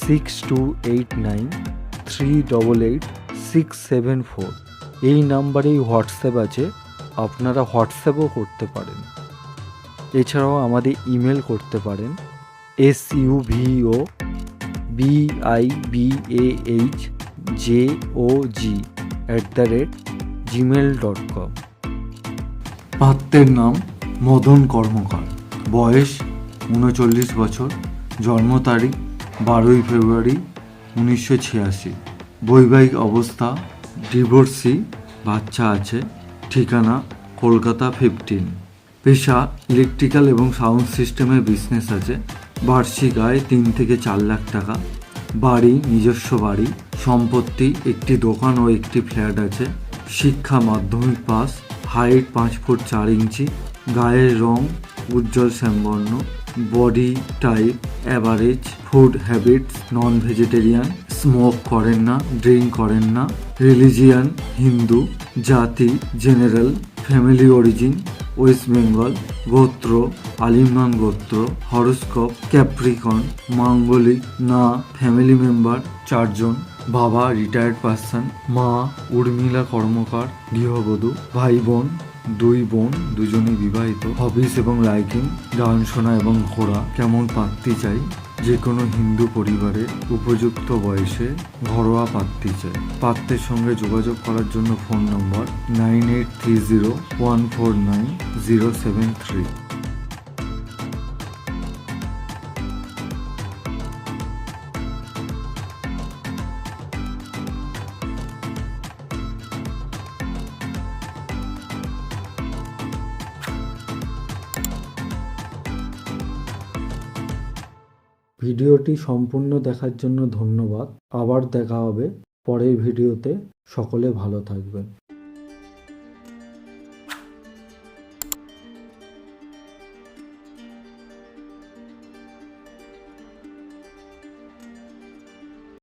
Six two eight nine three double eight six seven four এই নাম্বারেই WhatsApp আছে, আপনারা হোয়াটসঅ্যাপও করতে পারেন। এছাড়াও আমাদের ইমেল করতে পারেন S U V O B I B A H J O G at the rate Gmail dot com পাত্রের নাম মদন কর্মকার। বয়স উনচল্লিশ বছর, জন্ম তারিখ বারোই ফেব্রুয়ারি উনিশশো ছিয়াশি। বৈবাহিক অবস্থা, ডিভোর্সি, বাচ্চা আছে, ঠিকানা কলকাতা ফিফটিন পেশা ইলেকট্রিক্যাল এবং সাউন্ড সিস্টেমের বিজনেস আছে। বার্ষিক আয় তিন থেকে চার লাখ টাকা। বাড়ি, নিজস্ব বাড়ি, সম্পত্তি, একটি দোকান ও একটি ফ্ল্যাট আছে। শিক্ষা মাধ্যমিক পাস হাইট পাঁচ ফুট চার ইঞ্চি, গায়ের রং উজ্জ্বল শ্যামবর্ণ body type average food habits non vegetarian smoke করেন না ড্রিঙ্ক করেন না রিলিজিয়ান হিন্দু জাতি general family origin West Bengal গোত্র আলিমান গোত্র হরস্কোপ ক্যাপ্রিকন মাঙ্গলিক না ফ্যামিলি মেম্বার চারজন, বাবা রিটায়ার্ড পার্সন মা, উর্মিলা কর্মকার, গৃহবধূ, ভাই বোন, দুই বোন, দুজনেই বিবাহিত হবিস এবং লাইকিং গান শোনা এবং ঘোরা, কেমন পাত্রী চাই? যে কোনো হিন্দু পরিবারে উপযুক্ত বয়সে ঘরোয়া পাত্রী চাই। পাত্রের সঙ্গে যোগাযোগ করার জন্য phone number nine eight three zero one four nine zero seven three. ভিডিওটি সম্পূর্ণ দেখার জন্য ধন্যবাদ। আবার দেখা হবে পরের ভিডিওতে। সকলে ভালো থাকবেন।